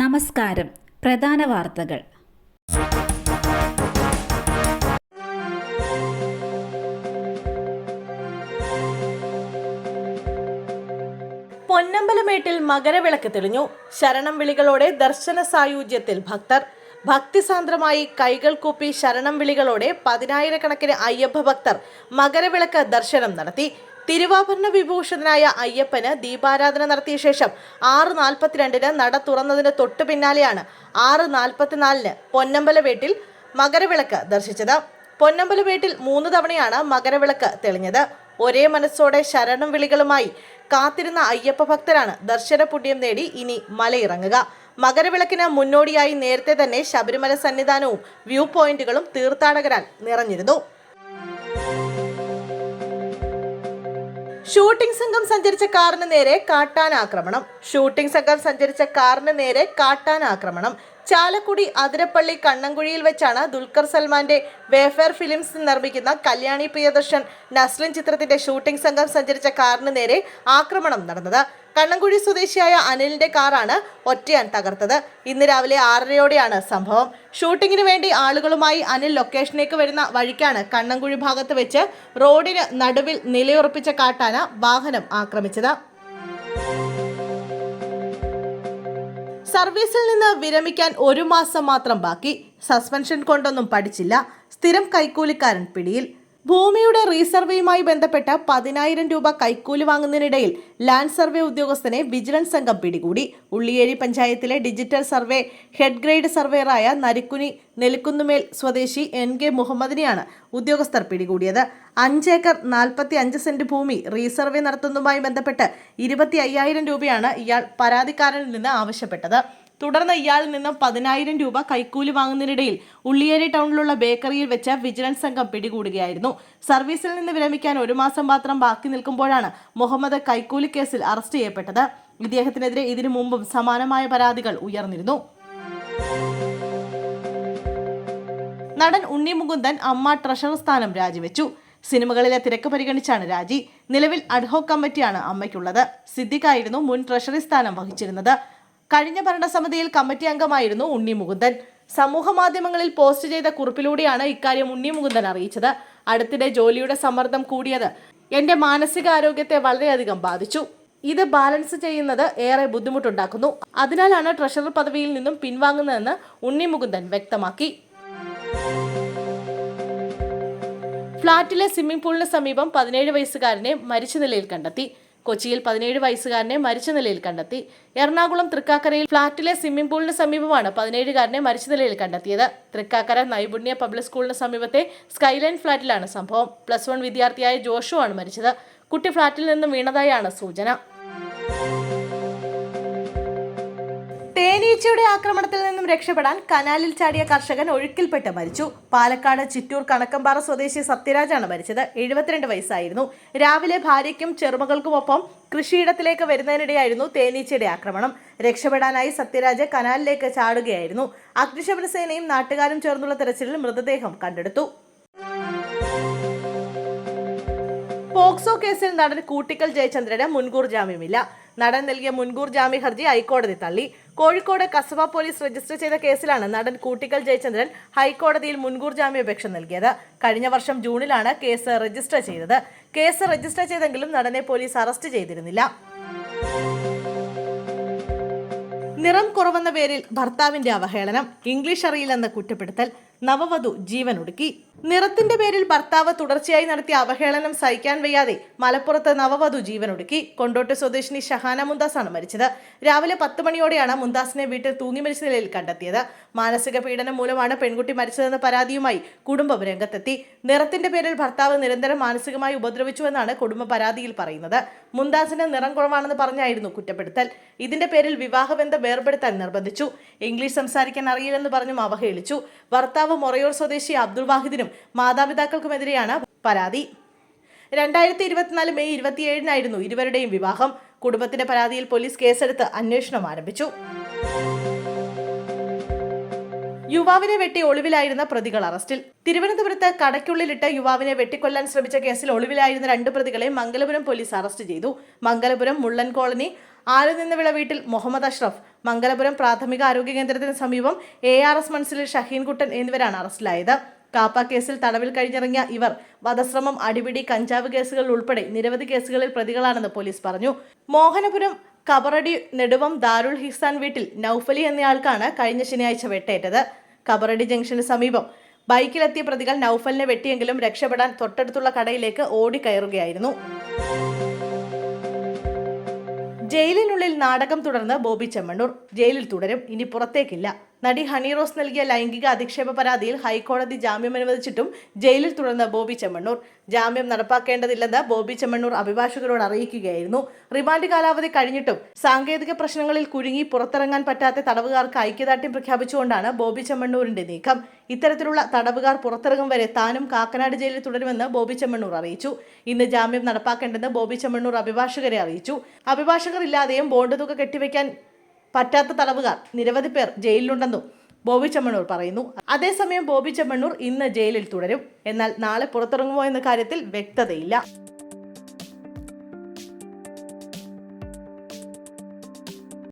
നമസ്കാരം. പ്രധാന വാർത്തകൾ. പൊന്നമ്പലമേട്ടിൽ മകരവിളക്ക് തെളിഞ്ഞു. ശരണം വിളികളോടെ ദർശന സായുജ്യത്തിൽ ഭക്തർ. ഭക്തിസാന്ദ്രമായി കൈകൾ കൂപ്പി ശരണം വിളികളോടെ പതിനായിരക്കണക്കിന് അയ്യപ്പ ഭക്തർ മകരവിളക്ക് ദർശനം നടത്തി. തിരുവാഭരണ വിഭൂഷണനായ അയ്യപ്പന് ദീപാരാധന നടത്തിയ ശേഷം ആറ് നാൽപ്പത്തിരണ്ടിന് നട തുറന്നതിന് തൊട്ടു പിന്നാലെയാണ് ആറ് നാൽപ്പത്തിനാലിന് പൊന്നമ്പലവേട്ടിൽ മകരവിളക്ക് ദർശിച്ചത്. പൊന്നമ്പലവേട്ടിൽ മൂന്ന് തവണയാണ് മകരവിളക്ക് തെളിഞ്ഞത്. ഒരേ മനസ്സോടെ ശരണം വിളികളുമായി കാത്തിരുന്ന അയ്യപ്പ ഭക്തരാണ് ദർശന പുണ്യം നേടി ഇനി മലയിറങ്ങുക. മകരവിളക്കിന് മുന്നോടിയായി നേരത്തെ തന്നെ ശബരിമല സന്നിധാനവും വ്യൂ പോയിന്റുകളും തീർത്ഥാടകരാൽ നിറഞ്ഞിരുന്നു. ഷൂട്ടിംഗ് സംഘം സഞ്ചരിച്ച കാറിന് നേരെ കാട്ടാൻ ആക്രമണം. ഷൂട്ടിംഗ് സംഘം സഞ്ചരിച്ച കാറിന് നേരെ കാട്ടാൻ ആക്രമണം. ചാലക്കുടി അതിരപ്പള്ളി കണ്ണങ്കുഴിയിൽ വെച്ചാണ് ദുൽഖർ സൽമാന്റെ വേഫെയർ ഫിലിംസ് നിർമ്മിക്കുന്ന കല്യാണി പ്രിയദർശൻ നസ്ലിൻ ചിത്രത്തിന്റെ ഷൂട്ടിംഗ് സംഘം സഞ്ചരിച്ച കാറിന് നേരെ ആക്രമണം നടന്നത്. കണ്ണങ്കുഴി സ്വദേശിയായ അനിലിന്റെ കാറാണ് ഒറ്റയാൻ തകർത്തത്. ഇന്ന് രാവിലെ ആറരയോടെയാണ് സംഭവം. ഷൂട്ടിങ്ങിന് വേണ്ടി ആളുകളുമായി അനിൽ ലൊക്കേഷനിലേക്ക് വരുന്ന വഴിക്കാണ് കണ്ണങ്കുഴി ഭാഗത്ത് വെച്ച് റോഡിന് നടുവിൽ നിലയുറപ്പിച്ച കാട്ടാന വാഹനം ആക്രമിച്ചത്. സർവീസിൽ നിന്ന് വിരമിക്കാൻ ഒരു മാസം മാത്രം ബാക്കി. സസ്പെൻഷൻ കൊണ്ടൊന്നും പഠിച്ചില്ല. സ്ഥിരം കൈക്കൂലിക്കാരൻ പിടിയിൽ. ഭൂമിയുടെ റീസർവേയുമായി ബന്ധപ്പെട്ട പതിനായിരം രൂപ കൈക്കൂലി വാങ്ങുന്നതിനിടയിൽ ലാൻഡ് സർവേ ഉദ്യോഗസ്ഥനെ വിജിലൻസ് സംഘം പിടികൂടി. ഉള്ളിയേരി പഞ്ചായത്തിലെ ഡിജിറ്റൽ സർവേ ഹെഡ് ഗ്രേഡ് സർവേയറായ നരിക്കുനി നെലുക്കുന്നുമേൽ സ്വദേശി എൻ കെ മുഹമ്മദിനെയാണ് ഉദ്യോഗസ്ഥർ പിടികൂടിയത്. അഞ്ചേക്കർ നാൽപ്പത്തി അഞ്ച് സെന്റ് ഭൂമി റീസർവേ നടത്തുന്നതുമായി ബന്ധപ്പെട്ട് ഇരുപത്തി അയ്യായിരം രൂപയാണ് ഇയാൾ പരാതിക്കാരനിൽ നിന്ന് ആവശ്യപ്പെട്ടത്. തുടർന്ന് ഇയാളിൽ നിന്നും പതിനായിരം രൂപ കൈക്കൂലി വാങ്ങുന്നതിനിടയിൽ ഉള്ളിയേരി ടൗണിലുള്ള ബേക്കറിയിൽ വെച്ച് വിജിലൻസ് സംഘം പിടികൂടുകയായിരുന്നു. സർവീസിൽ നിന്ന് വിരമിക്കാൻ ഒരു മാസം മാത്രം ബാക്കി നിൽക്കുമ്പോഴാണ് മുഹമ്മദ് കൈക്കൂലി കേസിൽ അറസ്റ്റ് ചെയ്യപ്പെട്ടത്. ഇദ്ദേഹത്തിനെതിരെ ഇതിനു മുമ്പും സമാനമായ പരാതികൾ ഉയർന്നിരുന്നു. നടൻ ഉണ്ണി മുകുന്ദൻ അമ്മ ട്രഷറർ സ്ഥാനം രാജിവെച്ചു. സിനിമകളിലെ തിരക്ക് പരിഗണിച്ചാണ് രാജി. നിലവിൽ അഡ്ഹോക് കമ്മിറ്റിയാണ് അമ്മയ്ക്കുള്ളത്. സിദ്ദിഖായിരുന്നു മുൻ ട്രഷറി സ്ഥാനം വഹിച്ചിരുന്നത്. കഴിഞ്ഞ ഭരണസമിതിയിൽ കമ്മിറ്റി അംഗമായിരുന്നു ഉണ്ണി മുകുന്ദൻ. സമൂഹ മാധ്യമങ്ങളിൽ പോസ്റ്റ് ചെയ്ത കുറിപ്പിലൂടെയാണ് ഇക്കാര്യം ഉണ്ണി മുകുന്ദൻ അറിയിച്ചത്. അടുത്തിടെ ജോലിയുടെ സമ്മർദ്ദം കൂടിയത് എന്റെ മാനസികാരോഗ്യത്തെ വളരെയധികം ബാധിച്ചു. ഇത് ബാലൻസ് ചെയ്യുന്നത് ഏറെ ബുദ്ധിമുട്ടുണ്ടാക്കുന്നു. അതിനാലാണ് ട്രഷറർ പദവിയിൽ നിന്നും പിൻവാങ്ങുന്നതെന്ന് ഉണ്ണി മുകുന്ദൻ വ്യക്തമാക്കി. ഫ്ളാറ്റിലെ സ്വിമ്മിംഗ് പൂളിന് സമീപം പതിനേഴ് വയസ്സുകാരനെ മരിച്ച നിലയിൽ കണ്ടെത്തി. കൊച്ചിയിൽ പതിനേഴ് വയസ്സുകാരനെ മരിച്ച നിലയിൽ കണ്ടെത്തി. എറണാകുളം തൃക്കാക്കരയിൽ ഫ്ളാറ്റിലെ സ്വിമ്മിംഗ് പൂളിന് സമീപമാണ് പതിനേഴുകാരനെ മരിച്ച നിലയിൽ കണ്ടെത്തിയത്. തൃക്കാക്കര നൈപുണ്യ പബ്ലിക് സ്കൂളിന് സമീപത്തെ സ്കൈലൈൻ ഫ്ളാറ്റിലാണ് സംഭവം. പ്ലസ് വൺ വിദ്യാർത്ഥിയായ ജോഷു ആണ് മരിച്ചത്. കുട്ടി ഫ്ളാറ്റിൽ നിന്നും വീണതായാണ് സൂചന. തേനീച്ചയുടെ ആക്രമണത്തിൽ നിന്നും രക്ഷപ്പെടാൻ കനാലിൽ ചാടിയ കർഷകൻ ഒഴുക്കിൽപ്പെട്ട് മരിച്ചു. പാലക്കാട് ചിറ്റൂർ കണക്കമ്പാറ സ്വദേശി സത്യരാജാണ് മരിച്ചത്. എഴുപത്തിരണ്ട് വയസ്സായിരുന്നു. രാവിലെ ഭാര്യയ്ക്കും ചെറുമകൾക്കുമൊപ്പം കൃഷിയിടത്തിലേക്ക് വരുന്നതിനിടെയായിരുന്നു തേനീച്ചയുടെ ആക്രമണം. രക്ഷപ്പെടാനായി സത്യരാജ് കനാലിലേക്ക് ചാടുകയായിരുന്നു. അഗ്നിശമന സേനയും നാട്ടുകാരും ചേർന്നുള്ള തെരച്ചിലിൽ മൃതദേഹം കണ്ടെടുത്തു. പോക്സോ കേസിൽ നടൻ കൂട്ടിക്കൽ ജയചന്ദ്രന് മുൻകൂർ ജാമ്യമില്ല. നടൻ നൽകിയ മുൻകൂർ ജാമ്യ ഹർജി ഹൈക്കോടതി തള്ളി. കോഴിക്കോട് കസബ പോലീസ് രജിസ്റ്റർ ചെയ്ത കേസിലാണ് നടൻ കൂട്ടിക്കൽ ജയചന്ദ്രൻ ഹൈക്കോടതിയിൽ മുൻകൂർ ജാമ്യാപേക്ഷ നൽകിയത്. കഴിഞ്ഞ വർഷം ജൂണിലാണ് കേസ് രജിസ്റ്റർ ചെയ്തത്. കേസ് രജിസ്റ്റർ ചെയ്തെങ്കിലും നടനെ പോലീസ് അറസ്റ്റ് ചെയ്തിരുന്നില്ല. നിറം കുറവെന്ന പേരിൽ ഭർത്താവിന്റെ അവഹേളനം ഇംഗ്ലീഷ് അറിയില്ലെന്ന കുറ്റപ്പെടുത്തൽ നവവധു ജീവൻ ഒടുക്കി നിറത്തിന്റെ പേരിൽ ഭർത്താവ് തുടർച്ചയായി നടത്തിയ അവഹേളനം സഹിക്കാൻ വയ്യാതെ മലപ്പുറത്ത് നവവധു ജീവനൊടുക്കി കൊണ്ടോട്ട് സ്വദേശിനി ഷഹാന മുന്താസാണ് മരിച്ചത്. രാവിലെ പത്ത് മണിയോടെയാണ് മുന്താസിനെ വീട്ടിൽ തൂങ്ങി മരിച്ച നിലയിൽ കണ്ടെത്തിയത്. മാനസിക പീഡനം മൂലമാണ് പെൺകുട്ടി മരിച്ചതെന്ന പരാതിയുമായി കുടുംബം രംഗത്തെത്തി. നിറത്തിന്റെ പേരിൽ ഭർത്താവ് നിരന്തരം മാനസികമായി ഉപദ്രവിച്ചുവെന്നാണ് കുടുംബ പരാതിയിൽ പറയുന്നത്. മുന്താസിന് നിറം കുറവാണെന്ന് പറഞ്ഞായിരുന്നു കുറ്റപ്പെടുത്തൽ. ഇതിന്റെ പേരിൽ വിവാഹബന്ധം വേർപെടുത്താൻ നിർബന്ധിച്ചു. ഇംഗ്ലീഷ് സംസാരിക്കാൻ അറിയില്ലെന്ന് പറഞ്ഞും അവഹേളിച്ചു. ഭർത്താവ് മൊറയൂർ സ്വദേശി അബ്ദുൾ വാഹിദിനും മാതാപിതാക്കൾക്കുമെതിരെയാണ് പരാതി. രണ്ടായിരത്തി ഇരുപത്തിനാല് മെയ് ഇരുപത്തിയേഴിനായിരുന്നു ഇരുവരുടെയും വിവാഹം. കുടുംബത്തിന്റെ പരാതിയിൽ പോലീസ് കേസെടുത്ത് അന്വേഷണം ആരംഭിച്ചു. യുവാവിനെ വെട്ടി ഒളിവിലായിരുന്ന പ്രതികൾ അറസ്റ്റിൽ. തിരുവനന്തപുരത്ത് കടയ്ക്കുള്ളിലിട്ട് യുവാവിനെ വെട്ടിക്കൊല്ലാൻ ശ്രമിച്ച കേസിൽ ഒളിവിലായിരുന്ന രണ്ട് പ്രതികളെ മംഗലപുരം പോലീസ് അറസ്റ്റ് ചെയ്തു. മംഗലപുരം മുള്ളൻ കോളനി ആലുനിന്നവിള വീട്ടിൽ മുഹമ്മദ് അഷ്റഫ് മംഗലപുരം പ്രാഥമിക ആരോഗ്യ കേന്ദ്രത്തിന് സമീപം എ ആർ എസ് മൺസിലെ ഷഹീൻകുട്ടൻ എന്നിവരാണ് അറസ്റ്റിലായത്. കാപ്പ കേസിൽ തടവിൽ കഴിഞ്ഞിറങ്ങിയ ഇവർ വധശ്രമം അടിപിടി കഞ്ചാവ് കേസുകളിൽ ഉൾപ്പെടെ നിരവധി കേസുകളിൽ പ്രതികളാണെന്ന് പോലീസ് പറഞ്ഞു. മോഹനപുരം കബറടി നെടുവം ദാരുൽ ഹിസാൻ വീട്ടിൽ നൌഫലി എന്നയാൾക്കാണ് കഴിഞ്ഞ ശനിയാഴ്ച വെട്ടേറ്റത്. കബറടി ജംഗ്ഷന് സമീപം ബൈക്കിലെത്തിയ പ്രതികൾ നൌഫലിനെ വെട്ടിയെങ്കിലും രക്ഷപ്പെടാൻ തൊട്ടടുത്തുള്ള കടയിലേക്ക് ഓടിക്കയറുകയായിരുന്നു. ജയിലിനുള്ളിൽ നാടകം തുടർന്ന് ബോബി ചെമ്മണ്ണൂർ. ജയിലിൽ തുടരും ഇനി പുറത്തേക്കില്ല. നടി ഹണി റോസ് നൽകിയ ലൈംഗിക അധിക്ഷേപ പരാതിയിൽ ഹൈക്കോടതി ജാമ്യം അനുവദിച്ചിട്ടും ജയിലിൽ തുടർന്ന ബോബി ചെമ്മണ്ണൂർ. ജാമ്യം നടപ്പാക്കേണ്ടതില്ലെന്ന് ബോബി ചെമ്മണ്ണൂർ അഭിഭാഷകരോട് അറിയിക്കുകയായിരുന്നു. റിമാൻഡ് കാലാവധി കഴിഞ്ഞിട്ടും സാങ്കേതിക പ്രശ്നങ്ങളിൽ കുരുങ്ങി പുറത്തിറങ്ങാൻ പറ്റാത്ത തടവുകാർക്ക് ഐക്യദാർഢ്യം പ്രഖ്യാപിച്ചുകൊണ്ടാണ് ബോബി ചെമ്മണ്ണൂരിന്റെ നീക്കം. ഇത്തരത്തിലുള്ള തടവുകാർ പുറത്തിറങ്ങും വരെ താനും കാക്കനാട് ജയിലിൽ തുടരുമെന്ന് ബോബി ചെമ്മണ്ണൂർ അറിയിച്ചു. ഇന്ന് ജാമ്യം നടപ്പാക്കേണ്ടെന്ന് ബോബി ചെമ്മണ്ണൂർ അഭിഭാഷകരെ അറിയിച്ചു. അഭിഭാഷകർ ഇല്ലാതെയും ബോണ്ട് തുക കെട്ടിവെക്കാൻ പറ്റാത്ത തടവുകാർ. നിരവധി പേർ ജയിലിലുണ്ടെന്നും ബോബി ചെമ്മണ്ണൂർ പറയുന്നു. അതേസമയം ബോബി ചെമ്മണ്ണൂർ ഇന്ന് ജയിലിൽ തുടരും. എന്നാൽ നാളെ പുറത്തിറങ്ങുമോ എന്ന കാര്യത്തിൽ വ്യക്തതയില്ല.